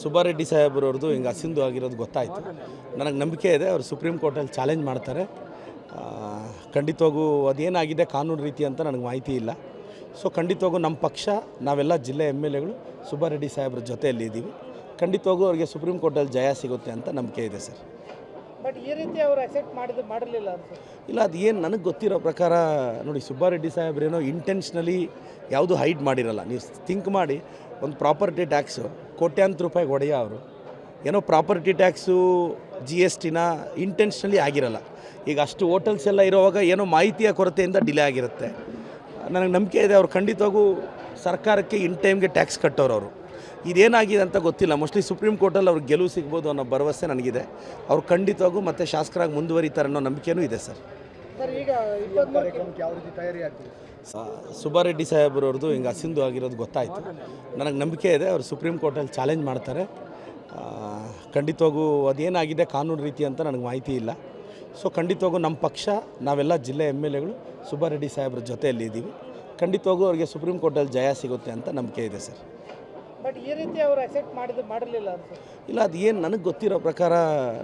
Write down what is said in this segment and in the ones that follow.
ಸುಬ್ಬಾರೆಡ್ಡಿ ಸಾಹೇಬ್ರವ್ರದ್ದು ಹಿಂಗೆ ಅಸಿಂಧು ಆಗಿರೋದು ಗೊತ್ತಾಯಿತು. ನನಗೆ ನಂಬಿಕೆ ಇದೆ, ಅವರು ಸುಪ್ರೀಂ ಕೋರ್ಟಲ್ಲಿ ಚಾಲೆಂಜ್ ಮಾಡ್ತಾರೆ. ಖಂಡಿತವಾಗೂ ಅದೇನಾಗಿದೆ, ಕಾನೂನು ರೀತಿ ಅಂತ ನನಗೆ ಮಾಹಿತಿ ಇಲ್ಲ. ಸೊ, ಖಂಡಿತವಾಗೂ ನಮ್ಮ ಪಕ್ಷ, ನಾವೆಲ್ಲ ಜಿಲ್ಲೆ ಎಂ ಎಲ್ ಎಗಳು ಸುಬ್ಬಾರೆಡ್ಡಿ ಸಾಹೇಬ್ರ ಜೊತೆಯಲ್ಲಿ ಇದ್ದೀವಿ ಖಂಡಿತವಾಗೂ ಅವರಿಗೆ ಸುಪ್ರೀಂ ಕೋರ್ಟಲ್ಲಿ ಜಯ ಸಿಗುತ್ತೆ ಅಂತ ನಂಬಿಕೆ ಇದೆ ಸರ್. ಬಟ್ ಈ ರೀತಿ ಅವರು ಅಕ್ಸೆಪ್ಟ್ ಮಾಡಿದ್ರು ಮಾಡಿರಲಿಲ್ಲ ಇಲ್ಲ, ಅದು ಏನು ನನಗೆ ಗೊತ್ತಿರೋ ಪ್ರಕಾರ, ನೋಡಿ ಸುಬ್ಬಾರೆಡ್ಡಿ ಸಾಹೇಬ್ರೇನೋ ಇಂಟೆನ್ಷನಲಿ ಯಾವುದು ಹೈಡ್ ಮಾಡಿರಲ್ಲ. ನೀವು ಥಿಂಕ್ ಮಾಡಿ, ಒಂದು ಪ್ರಾಪರ್ಟಿ ಟ್ಯಾಕ್ಸು ಕೋಟ್ಯಾಂತರ ರೂಪಾಯಿಗೆ ಒಡೆಯ ಅವರು, ಏನೋ ಪ್ರಾಪರ್ಟಿ ಟ್ಯಾಕ್ಸು ಜಿ ಎಸ್ ಟಿನ ಇಂಟೆನ್ಷನಲಿ ಆಗಿರಲ್ಲ. ಈಗ ಅಷ್ಟು ಹೋಟೆಲ್ಸ್ ಎಲ್ಲ ಇರೋವಾಗ ಏನೋ ಮಾಹಿತಿಯ ಕೊರತೆಯಿಂದ ಡಿಲೇ ಆಗಿರುತ್ತೆ. ನನಗೆ ನಂಬಿಕೆ ಇದೆ, ಅವ್ರು ಖಂಡಿತವಾಗೂ ಸರ್ಕಾರಕ್ಕೆ ಇನ್ ಟೈಮ್ಗೆ ಟ್ಯಾಕ್ಸ್ ಕಟ್ಟೋರು ಅವರು. ಇದೇನಾಗಿದೆ ಅಂತ ಗೊತ್ತಿಲ್ಲ. ಮೋಸ್ಟ್ಲಿ ಸುಪ್ರೀಂ ಕೋರ್ಟಲ್ಲಿ ಅವ್ರಿಗೆ ಗೆಲುವು ಸಿಗ್ಬೋದು ಅನ್ನೋ ಭರವಸೆ ನನಗಿದೆ. ಅವ್ರು ಖಂಡಿತವಾಗೂ ಮತ್ತೆ ಶಾಸಕರಾಗಿ ಮುಂದುವರಿತಾರೆ ಅನ್ನೋ ನಂಬಿಕೆಯೂ ಇದೆ ಸರ್. ಸರ್ ಈಗ ಇಪ್ಪತ್ಮೂರು ಕಾರ್ಯಕ್ರಮಕ್ಕೆ ಯಾವ ರೀತಿ ತಯಾರಿ ಆಗ್ತದೆ? ಸ- ಸುಬ್ಬಾರೆಡ್ಡಿ ಸಾಹೇಬ್ರವ್ರದ್ದು ಹಿಂಗೆ ಅಸಿಂಧು ಆಗಿರೋದು ಗೊತ್ತಾಯಿತು. ನನಗೆ ನಂಬಿಕೆ ಇದೆ ಅವರು ಸುಪ್ರೀಂ ಕೋರ್ಟಲ್ಲಿ ಚಾಲೆಂಜ್ ಮಾಡ್ತಾರೆ. ಖಂಡಿತವಾಗೂ ಅದೇನಾಗಿದೆ ಕಾನೂನು ರೀತಿ ಅಂತ ನನಗೆ ಮಾಹಿತಿ ಇಲ್ಲ. ಸೊ ಖಂಡಿತವಾಗೂ ನಮ್ಮ ಪಕ್ಷ ನಾವೆಲ್ಲ ಜಿಲ್ಲೆ ಎಂ ಎಲ್ ಎಗಳು ಸುಬ್ಬಾರೆಡ್ಡಿ ಸಾಹೇಬ್ರ ಜೊತೆಯಲ್ಲಿ ಇದ್ದೀವಿ ಖಂಡಿತವಾಗೂ ಅವರಿಗೆ ಸುಪ್ರೀಂ ಕೋರ್ಟಲ್ಲಿ ಜಯ ಸಿಗುತ್ತೆ ಅಂತ ನಂಬಿಕೆ ಇದೆ ಸರ್. ಬಟ್ ಈ ರೀತಿ ಅವರು ಅಕ್ಸೆಪ್ಟ್ ಮಾಡಿದ್ರು ಮಾಡಿರಲಿಲ್ಲ ಇಲ್ಲ, ಅದು ಏನು ನನಗೆ ಗೊತ್ತಿರೋ ಪ್ರಕಾರ,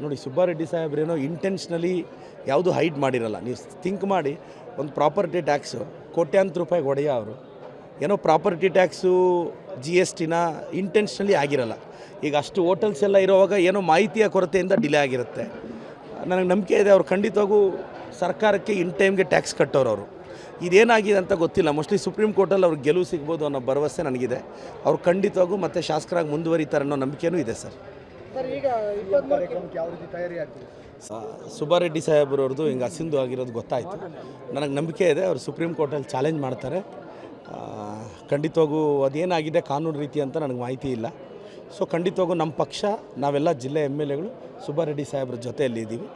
ನೋಡಿ ಸುಬ್ಬಾರೆಡ್ಡಿ ಸಾಹೇಬ್ರೇನೋ ಇಂಟೆನ್ಷನಲಿ ಯಾವುದು ಹೈಡ್ ಮಾಡಿರಲ್ಲ. ನೀವು ಥಿಂಕ್ ಮಾಡಿ, ಒಂದು ಪ್ರಾಪರ್ಟಿ ಟ್ಯಾಕ್ಸು ಕೋಟ್ಯಾಂತರ ರೂಪಾಯಿಗೆ ಒಡೆಯ ಅವರು, ಏನೋ ಪ್ರಾಪರ್ಟಿ ಟ್ಯಾಕ್ಸು ಜಿ ಎಸ್ ಟಿನ ಇಂಟೆನ್ಷನಲಿ ಆಗಿರಲ್ಲ. ಈಗ ಅಷ್ಟು ಹೋಟೆಲ್ಸ್ ಎಲ್ಲ ಇರೋವಾಗ ಏನೋ ಮಾಹಿತಿಯ ಕೊರತೆಯಿಂದ ಡಿಲೇ ಆಗಿರುತ್ತೆ. ನನಗೆ ನಂಬಿಕೆ ಇದೆ, ಅವ್ರು ಖಂಡಿತವಾಗೂ ಸರ್ಕಾರಕ್ಕೆ ಇನ್ ಟೈಮ್ಗೆ ಟ್ಯಾಕ್ಸ್ ಕಟ್ಟೋರು ಅವರು. ಇದೇನಾಗಿದೆ ಅಂತ ಗೊತ್ತಿಲ್ಲ. ಮೋಸ್ಟ್ಲಿ ಸುಪ್ರೀಂ ಕೋರ್ಟಲ್ಲಿ ಅವ್ರಿಗೆ ಗೆಲುವು ಸಿಗ್ಬೋದು ಅನ್ನೋ ಭರವಸೆ ನನಗಿದೆ. ಅವ್ರು ಖಂಡಿತವಾಗೂ ಮತ್ತೆ ಶಾಸಕರಾಗಿ ಮುಂದುವರಿತಾರೆ ಅನ್ನೋ ನಂಬಿಕೆನೂ ಇದೆ ಸರ್. ಸುಬ್ಬಾರೆಡ್ಡಿ ಸಾಹೇಬ್ರವ್ರದ್ದು ಹಿಂಗೆ ಅಸಿಂಧು ಆಗಿರೋದು ಗೊತ್ತಾಯಿತು. ನನಗೆ ನಂಬಿಕೆ ಇದೆ, ಅವರು ಸುಪ್ರೀಂ ಕೋರ್ಟಲ್ಲಿ ಚಾಲೆಂಜ್ ಮಾಡ್ತಾರೆ. ಖಂಡಿತವಾಗೂ ಅದೇನಾಗಿದೆ ಕಾನೂನು ರೀತಿ ಅಂತ ನನಗೆ ಮಾಹಿತಿ ಇಲ್ಲ. ಸೊ ಖಂಡಿತವಾಗೂ ನಮ್ಮ ಪಕ್ಷ, ನಾವೆಲ್ಲ ಜಿಲ್ಲೆ ಎಂ ಎಲ್ ಎಗಳು ಸುಬ್ಬಾರೆಡ್ಡಿ ಸಾಹೇಬ್ರ ಜೊತೆಯಲ್ಲಿ ಇದ್ದೀವಿ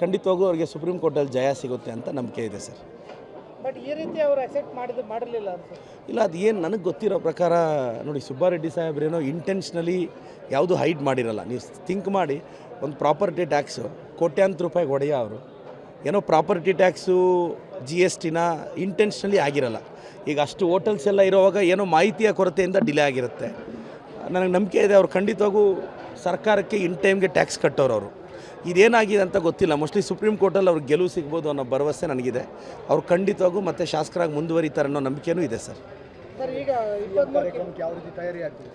ಖಂಡಿತವಾಗೂ ಅವರಿಗೆ ಸುಪ್ರೀಂ ಕೋರ್ಟಲ್ಲಿ ಜಯ ಸಿಗುತ್ತೆ ಅಂತ ನಂಬಿಕೆ ಇದೆ ಸರ್. ಬಟ್ ಈ ರೀತಿ ಅವರು ಅಕ್ಸೆಪ್ಟ್ ಮಾಡಿದ್ರು ಮಾಡಿರಲಿಲ್ಲ ಇಲ್ಲ, ಅದು ಏನು ನನಗೆ ಗೊತ್ತಿರೋ ಪ್ರಕಾರ, ನೋಡಿ ಸುಬ್ಬಾರೆಡ್ಡಿ ಸಾಹೇಬ್ರೇನೋ ಇಂಟೆನ್ಷನಲಿ ಯಾವುದು ಹೈಡ್ ಮಾಡಿರಲ್ಲ. ನೀವು ಥಿಂಕ್ ಮಾಡಿ, ಒಂದು ಪ್ರಾಪರ್ಟಿ ಟ್ಯಾಕ್ಸು ಕೋಟ್ಯಾಂತರ ರೂಪಾಯಿಗೆ ಒಡೆಯ ಅವರು, ಏನೋ ಪ್ರಾಪರ್ಟಿ ಟ್ಯಾಕ್ಸು ಜಿ ಎಸ್ ಟಿನ ಇಂಟೆನ್ಷನಲಿ ಆಗಿರಲ್ಲ. ಈಗ ಅಷ್ಟು ಹೋಟೆಲ್ಸ್ ಎಲ್ಲ ಇರೋವಾಗ ಏನೋ ಮಾಹಿತಿಯ ಕೊರತೆಯಿಂದ ಡಿಲೇ ಆಗಿರುತ್ತೆ. ನನಗೆ ನಂಬಿಕೆ ಇದೆ, ಅವ್ರು ಖಂಡಿತವಾಗೂ ಸರ್ಕಾರಕ್ಕೆ ಇನ್ ಟೈಮ್ಗೆ ಟ್ಯಾಕ್ಸ್ ಕಟ್ಟೋರು ಅವರು. ಇದೇನಾಗಿದೆ ಅಂತ ಗೊತ್ತಿಲ್ಲ. ಮೋಸ್ಟ್ಲಿ ಸುಪ್ರೀಂ ಕೋರ್ಟಲ್ಲಿ ಅವ್ರಿಗೆ ಗೆಲುವು ಸಿಗ್ಬೋದು ಅನ್ನೋ ಭರವಸೆ ನನಗಿದೆ. ಅವ್ರು ಖಂಡಿತವಾಗೂ ಮತ್ತೆ ಶಾಸಕರಾಗಿ ಮುಂದುವರಿತಾರೆ ಅನ್ನೋ ನಂಬಿಕೆನೂ ಇದೆ ಸರ್. ಸರ್ ಈಗ ಕಾರ್ಯಕ್ರಮಕ್ಕೆ ಯಾವ ರೀತಿ ತಯಾರಿ ಆಗ್ತದೆ?